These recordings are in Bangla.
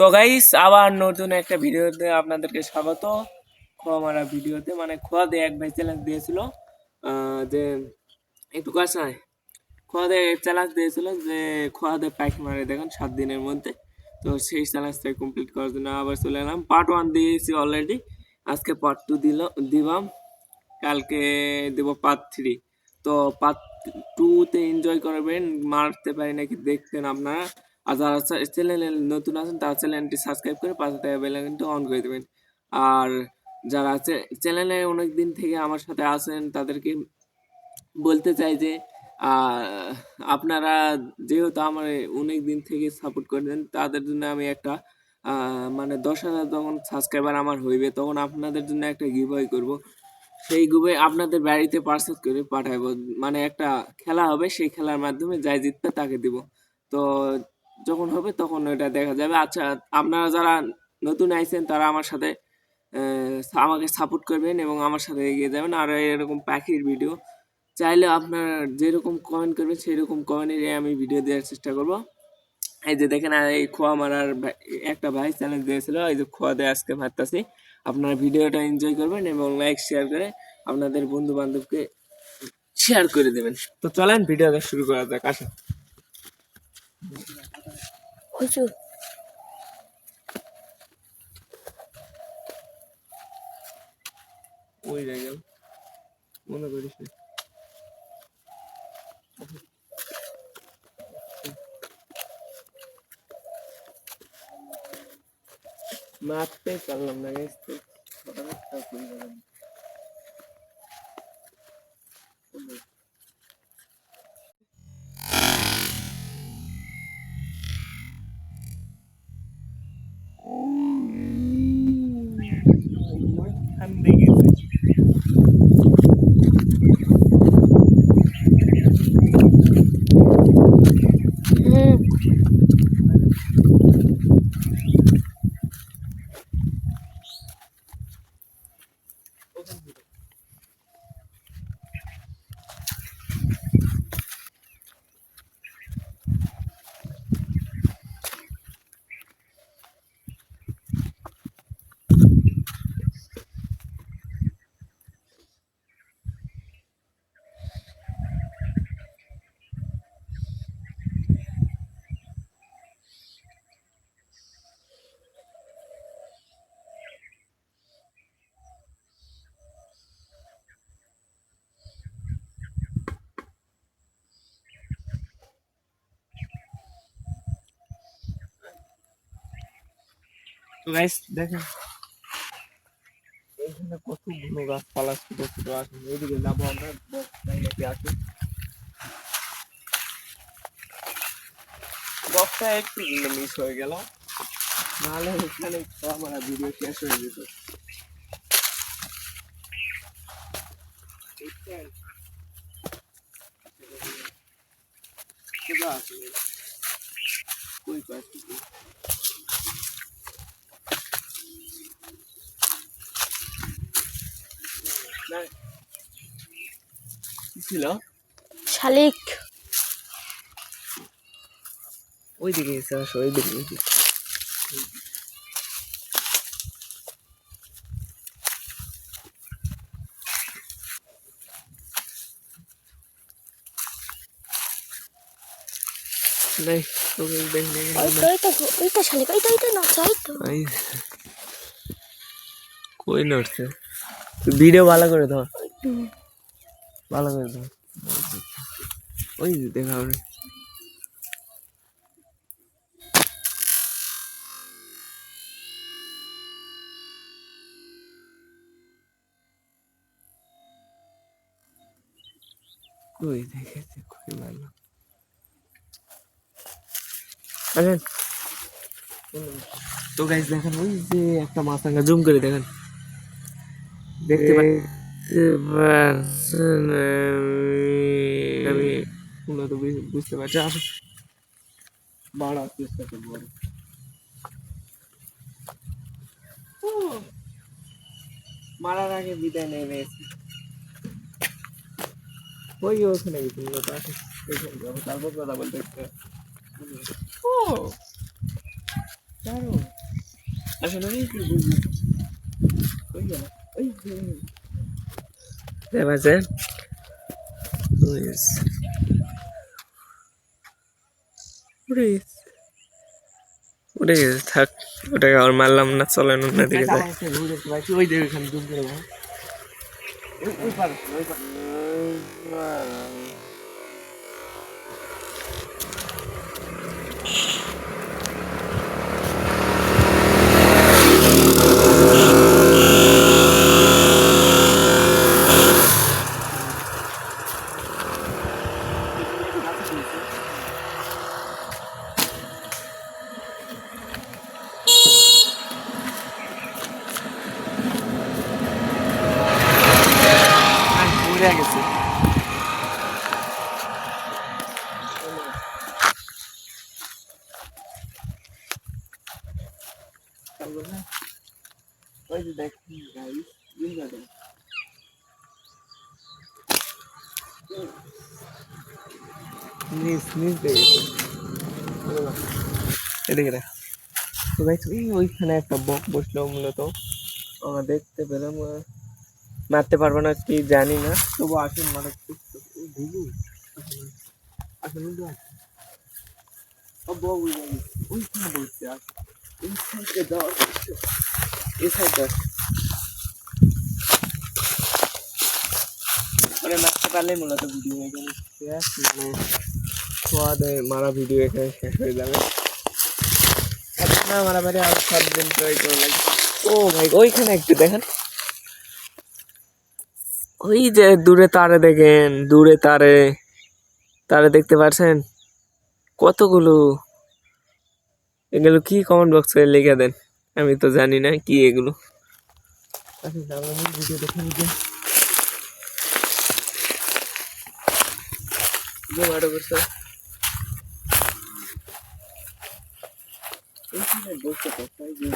তো গাইস আবার নতুন একটা ভিডিওতে আপনাদেরকে স্বাগত। খোয়া মারা ভিডিওতে মানে খোয়া দিয়ে এক ভাই চ্যালেঞ্জ দিয়েছিল যে একটু কাছে আয়। খোয়া দিয়ে চ্যালেঞ্জ দিয়েছিল যে খোয়া দিয়ে পাইক মারে দেখেন সাত দিনের মধ্যে। তো সেই চ্যালেঞ্জটা কমপ্লিট করার জন্য আবার চলে এলাম। পার্ট ওয়ান দিয়েছি অলরেডি আজকে পার্ট টু দিল দিবাম। কালকে দেব পার্ট থ্রি তো পার্ট টুতে এনজয় করবেন, মারতে পারি নাকি দেখতেন আপনারা। আর যারা চ্যানেলে নতুন আছেন, তারা চ্যানেলটি সাবস্ক্রাইব করে পাশে থাকা বেল আইকনটি অন করে দেবেন। আর যারা চ্যানেলে অনেক দিন থেকে আমার সাথে আছেন, তাদেরকে বলতে চাই যে আপনারা যেহেতু আমার অনেক দিন থেকে সাপোর্ট করেন তাদের জন্য আমি একটা মানে দশ হাজার যখন সাবস্ক্রাইবার আমার হইবে, তখন আপনাদের জন্য একটা গিভওয়ে করব। সেই গুবে আপনাদের বাড়িতে পার্সেল করে পাঠাবো মানে একটা খেলা হবে, সেই খেলার মাধ্যমে যাই জিতবে তাকে দিব। তো যখন হবে তখন ওটা দেখা যাবে। আচ্ছা আপনারা যারা নতুন আইছেন তারা আমার সাথে আমাকে সাপোর্ট করবেন এবং আমার সাথে এগিয়ে যাবেন। আর এরকম পাখির ভিডিও চাইলে আপনার যেরকম কমেন্ট করবেন সেই রকম কমেন্টে আমি ভিডিও দেওয়ার চেষ্টা করব। এই যে দেখেন এই খোয়া মারার একটা ভাই চ্যালেঞ্জ দিয়েছিল। এই যে খোয়া দিয়ে আজকে মারতাছি আপনারা ভিডিওটা এনজয় করবেন এবং লাইক শেয়ার করে আপনাদের বন্ধু বান্ধবকে শেয়ার করে দেবেন। তো চলেন ভিডিওটা শুরু করা যাক, আসেন। প্রচুর ওই জায়গা মনে করিস না। মারতে পারলাম না guys, তো ফটাফট তো গাইস দেখেন। এইখানে কতগুলো গাছপালা ছোট ছোট আছে ওইদিকে যাব আমরা বক্সটা আছে। বক্সটা একটু মিস হয়ে গেল। নাহলে এখানে আমার ভিডিও শেষ হয়ে যেত। আছে? কই পাচ্ছি না কি ছিল? শালিক। ওই দিকে আসো ওই দিকে ওই দিকে। নাই তোকে দেখ দেখ ওই তো ওই তো শালিক ওই তো ওই তো না ওই তো। এই কই নড়ছে ভিডিও ভালো করে ধর। ভালো করে ধর। ওই দেখা হবে। কই দেখেছে কই ভালো। আরে তো গাইস দেখেন ওই যে একটা মাছরাঙা জুম করে দেখেন। দেখতে পাচ্ছেন আমি মূলত বুঝতে পারছি। আসো বাড়ার চেষ্টা করব। মারার আগে বিদায় নিয়ে নিয়েছি। ওই ওখানে গেছি তারপর কথা বলতে ও ছাড়ো আসলে ওই কি বুঝি ওই গেল ওই was a উড়ে গেছে উড়ে থাক ওটাকে আর মারলাম না চলেন অন্য দিকে যাই। ওই ওই ওই পার ওই পার উড়ে গেছে ওই যে দেখ গাইস করে দাও। নিচ নিচ ওইখানে একটা বক বসল মূলত। আমরা দেখতে পেলাম মারতে পারব না কি জানি না। তবু আসুন মানে ভিজু আসুন ওইখানে বসছে আসুন এই সাইডে মানে মানে মারা ভিডিও এখানে শেষ হয়ে যাবে। আপনার মারামারি আর সাত দিন ও ভাই, ওইখানে একটু দেখেন। ওই যে দূরে তারে দেখেন, দূরে তারে তারে দেখতে পাচ্ছেন কতগুলো? এগুলো কি কমেন্ট বক্সে লিখে দেন। আমি তো জানি না কি এগুলো। আচ্ছা যে।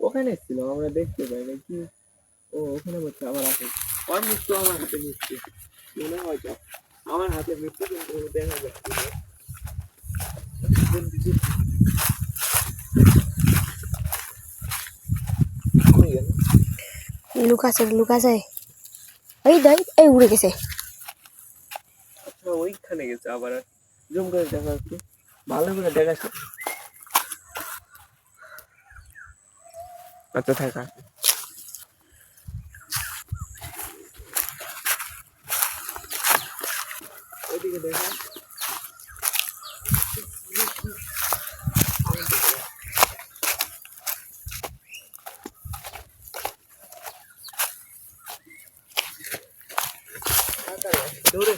ওখানে ছিল আমরা দেখতে পাই না কি ও ওখানে আবার ওর মৃত্যু আমার হাতে মৃত্যু মনে হয় তো। আমার হাতে মৃত্যু কিন্তু দেখা যাচ্ছে? লুকাছে লুকাছে। এই এই উড়ে গেছে। আচ্ছা ওইখানে গেছে আবার। জুম করে দেখা একটু ভালো করে দেখাচ্ছে। আচ্ছা থাকা। ওইদিকে দেখা দৌড়ে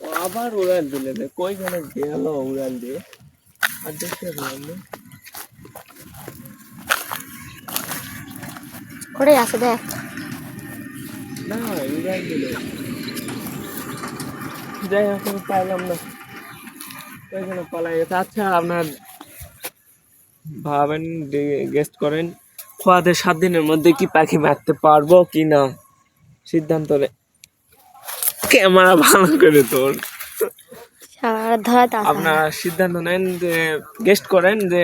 ও আবার উড়াল দিলে রে কইখানে গেল উড়াল দিয়ে? আর দেখতে পেলাম না। ওরে আছে দেখ। না উড়াল দিলে। যাই হোক আমি পাইলাম না। ওইখানে পালাই গেছে। আচ্ছা আপনার ভাবেন গেস্ট করেন খোয়াদের সাত দিনের মধ্যে কি পাখি মারতে পারব কি না? সিদ্ধান্ত নে। ক্যামেরা ভালো করে তোর আপনারা সিদ্ধান্ত নেন যে গেস্ট করেন যে,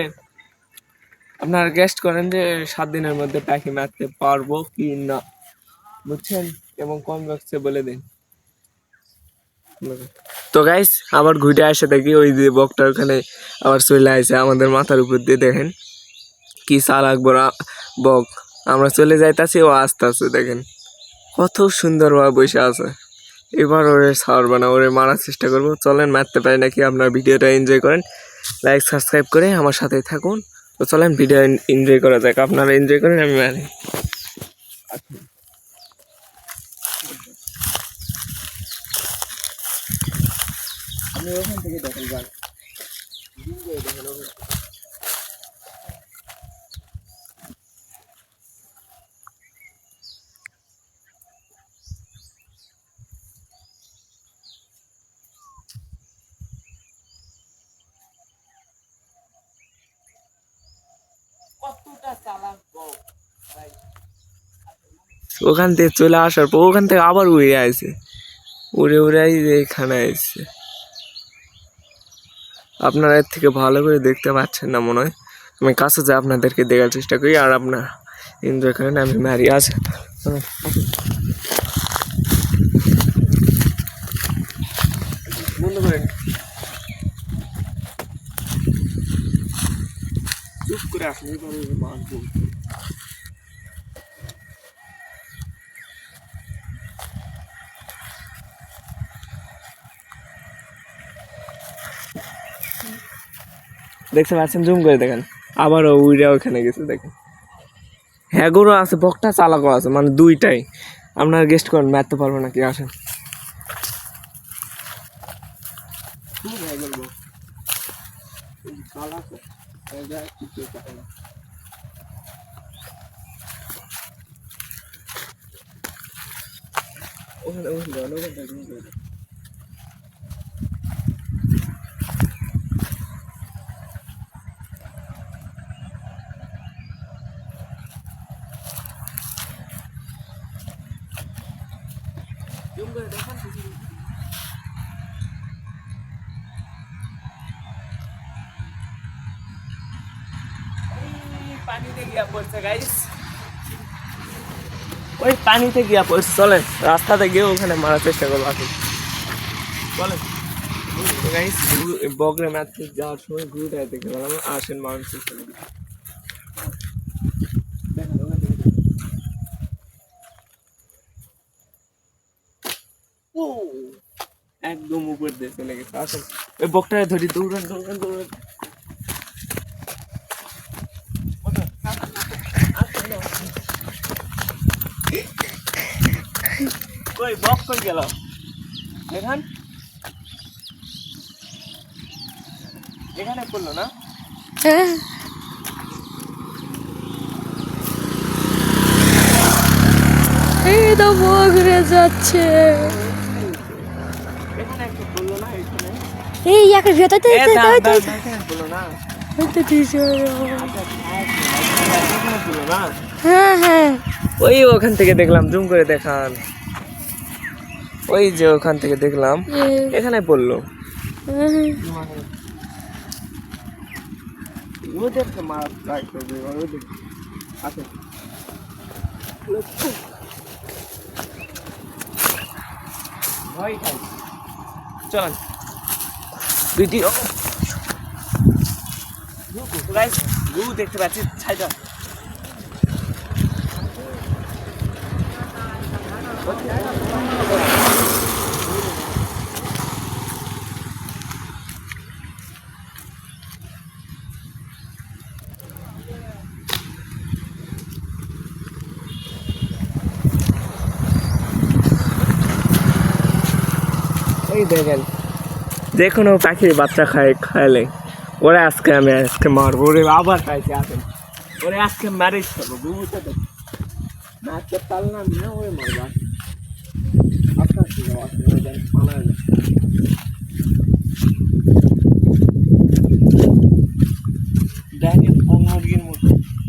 আপনারা গেস্ট করেন যে, সাত দিনের মধ্যে পাখি মারতে পারব কি না, বুঝছেন? এবং কোন বক্সে বলে দিন। তো গাইস আবার ঘুরে আসে দেখি ওই যে বকটা ওখানে আবার চলে আসে, আমাদের মাথার উপর দিয়ে দেখেন কি চালাক বড় বক। আমরা চলে যাইতাছি, ও আসতে আসতে দেখেন, কত সুন্দরভাবে বসে আছে। এবার ওরে ছাড়বো না ওরে মারার চেষ্টা করব। চলেন, মারতে পারি নাকি আপনার ভিডিওটা এনজয় করেন। লাইক সাবস্ক্রাইব করে আমার সাথে থাকুন। তো চলেন, ভিডিও এনজয় করা যাক। আপনারা এনজয় করেন, আমি মারি। আমি ওখান থেকে দেখেন ওখান থেকে চলে আসার পর ওখান থেকে আবার উড়ে আসে উড়ে উড়াই এখানে আসছে আপনারা এর থেকে ভালো করে দেখতে পাচ্ছেন না মনে হয়। আমি কাছে যা আপনাদেরকে দেখার চেষ্টা করি আর আপনার এনজয় করেন, আমি মারি আছে চুপ করে আসলে দেখতে পাচ্ছেন জুম করে দেখেন। আবারও উইরা ওখানে গেছে, দেখেন। হ্যাগোরও আছে বকটা চালাকও আছে মানে দুইটাই। আপনার গেস্ট করেন, মারতে পারব নাকি, আসেন। খুব হ্যাগোর বক। এই চালাকও। এই দেখ, কিছু চালাক না। ওখানে ওখানে যান, ওখানে যান, ওখানে যান। গাইস ওই পানিতে গিয়া পড়ছে, চলেন। রাস্তাতে গিয়ে ওখানে মারার চেষ্টা করব, আসুন। চলেন। গাইস বগরে মারতে যাওয়ার সময় ঘুরে পেলাম আসেন চেষ্টা করি দেখেন ওখানে দেখেন। ও একদম উপর দিয়ে চলে গেছে। আসেন ওই বকটারে ধরি, দৌড়ান দৌড়ান দৌড়ান। বক এখানে? না? এই তো বগরে যাচ্ছে এখানে একটা পড়ল না এখানে এই একের ভেতর হ্যাঁ হ্যাঁ। ওই ওখান থেকে দেখলাম জুম করে দেখান। ওই যে ওখান থেকে দেখলাম এখানে পড়ল। হ্যাঁ। গাইস গু দেখতে পাচ্ছি ছাইটা এই দেখেন। যে কোনো পাখির বাচ্চা খায়, খাইলে। ওরে আজকে আমি আজকে মারবো, ওরে আবার পাইছে আসে ওরে আজকে মারিস খাব বুঝতে তো মারতে পারলাম না, ওরে মারবো। আসেন। আপনার পালায় না। দেখেন মুরগির মতো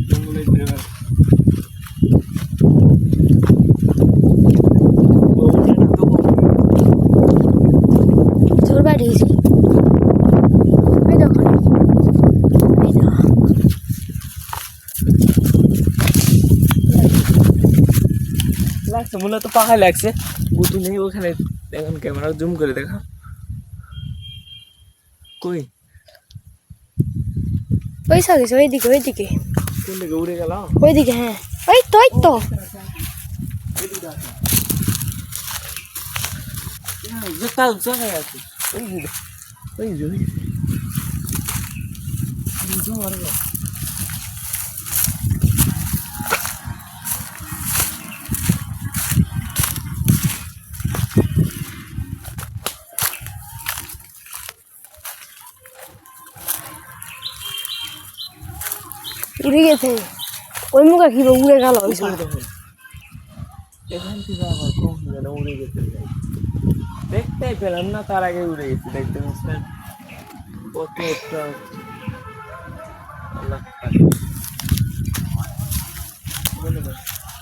জঙ্গলে ঘুরে বেড়ায়। ও ওঠে না তবু তোর বাড়ি গেছি এই দেখো না। এই দেখো লাগছে মূলত পাখায় লাগছে বুদ্ধি নেই ওখানে দেখেন ক্যামেরা জুম করে দেখা কই ওই সা গেছে ওইদিকে ওইদিকে কোন দিকে উড়ে গেল ওইদিকে হ্যাঁ ওই তো ওই তো জোতা জায়গায় আছে ওই যে ওই যে ওই যে। উড়ে গেছে। ওই মুখে কি উড়ে গেল ওই দেখুন এখান উড়ে গেছে। দেখতেই পেলাম না, তার আগে উড়ে গেছে, দেখতে পাচ্ছেন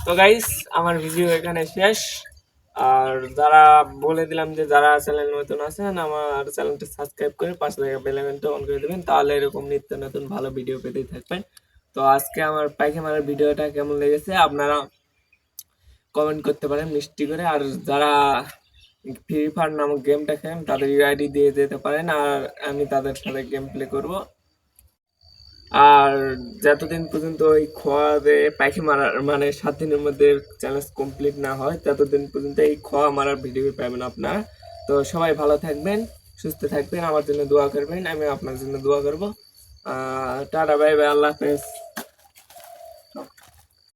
তো গাইস আমার ভিডিও এখানে শেষ। আর যারা বলে দিলাম যে যারা চ্যানেল নতুন আছেন, আমার চ্যানেলটা সাবস্ক্রাইব করে পাশে থাকা বেল অন করে দেবেন। তাহলে এরকম নিত্য নতুন ভালো ভিডিও পেতেই থাকবেন। তো আজকে আমার মারার ভিডিওটা কেমন লেগেছে আপনারা কমেন্ট করতে পারেন, মিষ্টি করে। আর যারা ফ্রি ফায়ার নামক গেমটা খেলেন, তাদের ইউআইডি দিয়ে যেতে পারেন, আর আমি তাদের সাথে গেম প্লে করব। আর যতদিন পর্যন্ত ওই খোয়াতে পাখি মারার মানে সাত দিনের মধ্যে চ্যালেঞ্জ কমপ্লিট না হয়, ততদিন পর্যন্ত এই খোয়া মারার ভিডিও পাবেন আপনারা। তো সবাই ভালো থাকবেন, সুস্থ থাকবেন, আমার জন্য দোয়া করবেন, আমি আপনার জন্য দোয়া করব। টাটা বাই বাই আল্লাহ হাফেজ